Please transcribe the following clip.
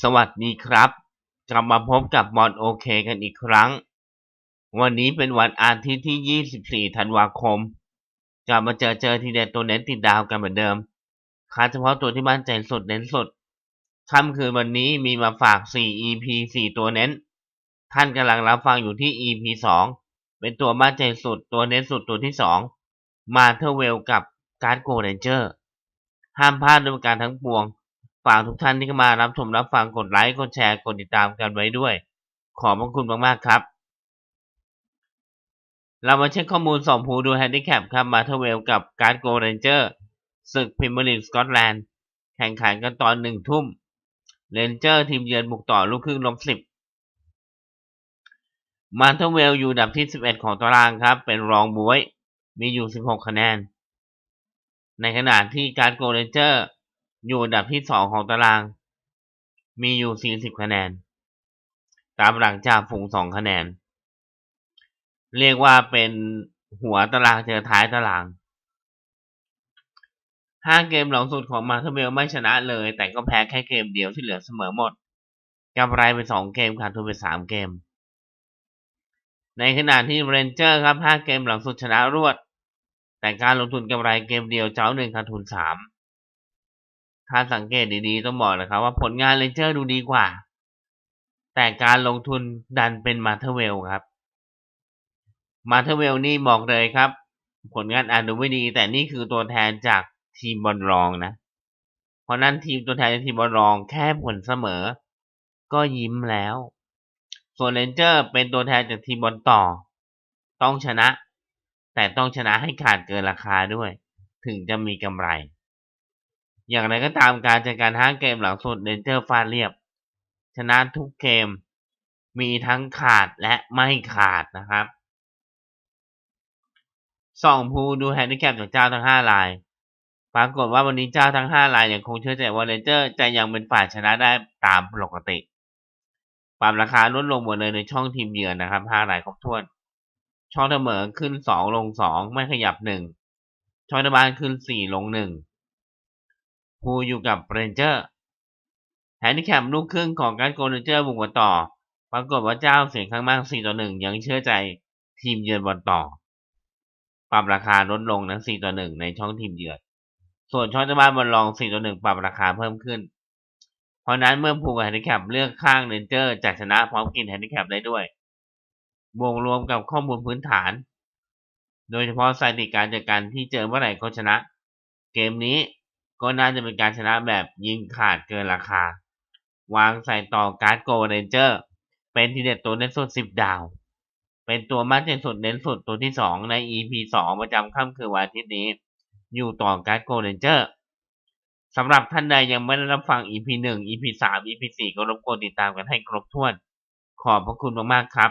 สวัสดีครับ กลับมาพบกับบอลโอเคกันอีกครั้ง วันนี้เป็นวันอาทิตย์ที่ 24 ธันวาคม กลับมาเจอเจอทีเด็ดตัวเน้นติดดาวกันเหมือนเดิมคัดเฉพาะตัวที่มั่นใจสุดเน้นสุดค่ำคืนวันนี้มีมาฝาก 4 EP 4 ตัวเน้น ท่านกำลังรับฟังอยู่ที่ EP 2 เป็นตัวมั่นใจสุดตัวเน้นสุดตัวที่ 2 มาเทอร์เวลกับการ์ดโกเรนเจอร์ ห้ามพลาดด้วยการทั้งปวง ฝากทุกท่านที่เข้ามารับชมรับฟังกดไลค์กดแชร์กดติดตามกันไว้ด้วย ขอบพระคุณมากๆครับ เรามาเช็คข้อมูลสองผู้ดูแฮนดิแคปครับมาเทอเวลกับการ์ดโกเรนเจอร์ศึกพิมพ์ลีกสกอตแลนด์แข่งขันกันตอนหนึ่งทุ่มเรนเจอร์ทีมเยือนบุกต่อลูกครึ่งลบสิบมาเทอเวลอยู่ดับที่ 11 ของตารางครับ เป็นรองบวย มีอยู่ 16 คะแนน ในขณะที่การ์ดโกเรนเจอร์ อยู่อันดับที่2ของตาราง มีอยู่ 40 คะแนน ตามหลังจากฝูง2คะแนน เรียกว่าเป็นหัวตารางเจอท้ายตาราง ห้าเกมหลังสุดของมาเทเวลไม่ชนะเลย แต่ก็แพ้แค่เกมเดียวที่เหลือเสมอหมดกำไรไปสองเกมขาดทุนไปสามเกม ในขณะที่เรนเจอร์ครับห้าเกมหลังสุดชนะรวด แต่การลงทุนกำไรเกมเดียวเจ้าหนึ่งขาดทุนสาม ถ้าสังเกตดีๆ ต้องบอกนะครับว่าผลงานเรนเจอร์ดูดีกว่า แต่การลงทุนดันเป็นมาเทเวลครับ มาเทเวลนี่บอกเลยครับ ผลงานอาจดูไม่ดี แต่นี่คือตัวแทนจากทีมบอลรองนะ เพราะนั้นทีมตัวแทนจากทีมบอลรองแค่ผลเสมอ ก็ยิ้มแล้ว ส่วนเรนเจอร์เป็นตัวแทนจากทีมบอลต่อ ต้องชนะ แต่ต้องชนะให้ขาดเกินราคาด้วย ถึงจะมีกำไร อย่างไรก็ตามการจัดการห้าเกมหลังสุดเรนเจอร์ฟาดเรียบ ชนะทุกเกม มีทั้งขาดและไม่ขาดนะครับสองภูดูแฮนดิแคปจากเจ้าทั้งห้าราย ปรากฏว่าวันนี้เจ้าทั้งห้ารายยังคงเชื่อใจว่าเรนเจอร์จะยังเป็นฝ่ายชนะได้ตามปกติปรับราคาลดลงหมดเลยในช่องทีมเยือนนะครับห้ารายครบถ้วน ช่องเสมอขึ้นสองลงสองไม่ขยับหนึ่งช่องตะบานขึ้นสี่ลงหนึ่ง ภูอยู่กับเรนเจอร์แฮนดิแคปลูกครึ่งของการโกลเรนเจอร์บุกมาต่อ ปรากฏว่าเจ้าเสียงข้างมากสี่ต่อหนึ่งยังเชื่อใจทีมเยือนบอลต่อ ปรับราคาลดลงนะสี่ต่อหนึ่งในช่องทีมเยือน ส่วนช่องตะบ้านบอลรองสี่ต่อหนึ่งปรับราคาเพิ่มขึ้น เพราะนั้นเมื่อผูกแฮนดิแคปเลือกข้างเรนเจอร์จะชนะพร้อมกินแฮนดิแคปได้ด้วยบวกรวมกับข้อมูลพื้นฐาน โดยเฉพาะสถิติการจัดการที่เจอเมื่อไหร่ก็ชนะ เกมนี้ ก็น่าจะเป็นการชนะแบบยิงขาดเกินราคา วางใส่ต่อการ์ดโกลเรนเจอร์ เป็นทีเด็ดตัวเน้นสุดสิบดาว เป็นตัวมั่นใจสุดเน้นสุดตัวที่สองใน EP สองประจำค่ำคืนวันอาทิตย์นี้ อยู่ต่อการ์ดโกลเรนเจอร์สำหรับท่านใดยังไม่ได้รับฟัง EP 1 EP 3 EP 4ก็รบกวนติดตามกันให้ครบถ้วน ขอบพระคุณมากๆครับ